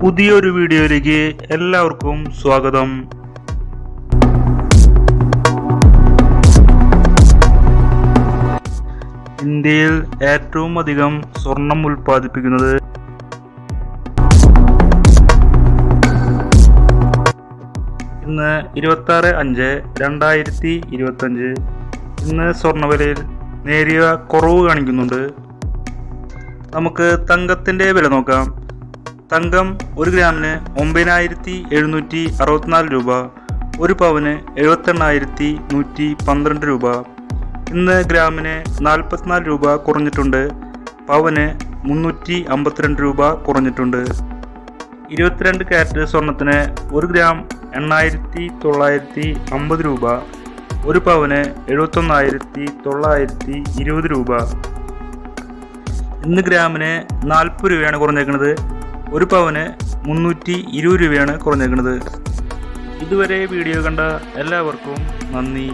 പുതിയൊരു വീഡിയോയിലേക്ക് എല്ലാവർക്കും സ്വാഗതം. ഇന്ത്യയിൽ ഏറ്റവും അധികം സ്വർണം ഉൽപ്പാദിപ്പിക്കുന്നത് ഇന്ന് ഇരുപത്തി ആറ് അഞ്ച് രണ്ടായിരത്തി ഇരുപത്തഞ്ച്. ഇന്ന് സ്വർണവിലയിൽ നേരിയ കുറവ് കാണിക്കുന്നുണ്ട്. നമുക്ക് തങ്കത്തിന്റെ വില നോക്കാം. തങ്കം ഒരു ഗ്രാമിന് ഒമ്പതിനായിരത്തി എഴുന്നൂറ്റി അറുപത്തിനാല് രൂപ ഒരു പവന് എഴുപത്തെണ്ണായിരത്തി നൂറ്റി പന്ത്രണ്ട് രൂപ. ഇന്ന് ഗ്രാമിന് നാൽപ്പത്തിനാല് രൂപ കുറഞ്ഞിട്ടുണ്ട് പവന് മുന്നൂറ്റി അമ്പത്തിരണ്ട് രൂപ കുറഞ്ഞിട്ടുണ്ട്. ഇരുപത്തിരണ്ട് ക്യാരറ്റ് സ്വർണത്തിന് ഒരു ഗ്രാം എണ്ണായിരത്തി തൊള്ളായിരത്തി അമ്പത് രൂപ ഒരു പവന് എഴുപത്തൊന്നായിരത്തി തൊള്ളായിരത്തി ഇരുപത് രൂപ. ഇന്ന് ഗ്രാമിന് നാൽപ്പത് രൂപയാണ് കുറഞ്ഞേക്കുന്നത് ഒരു പവന് മുന്നൂറ്റി ഇരുപത് രൂപയാണ് കുറഞ്ഞേക്കുന്നത് ഇതുവരെ വീഡിയോ കണ്ട എല്ലാവർക്കും നന്ദി.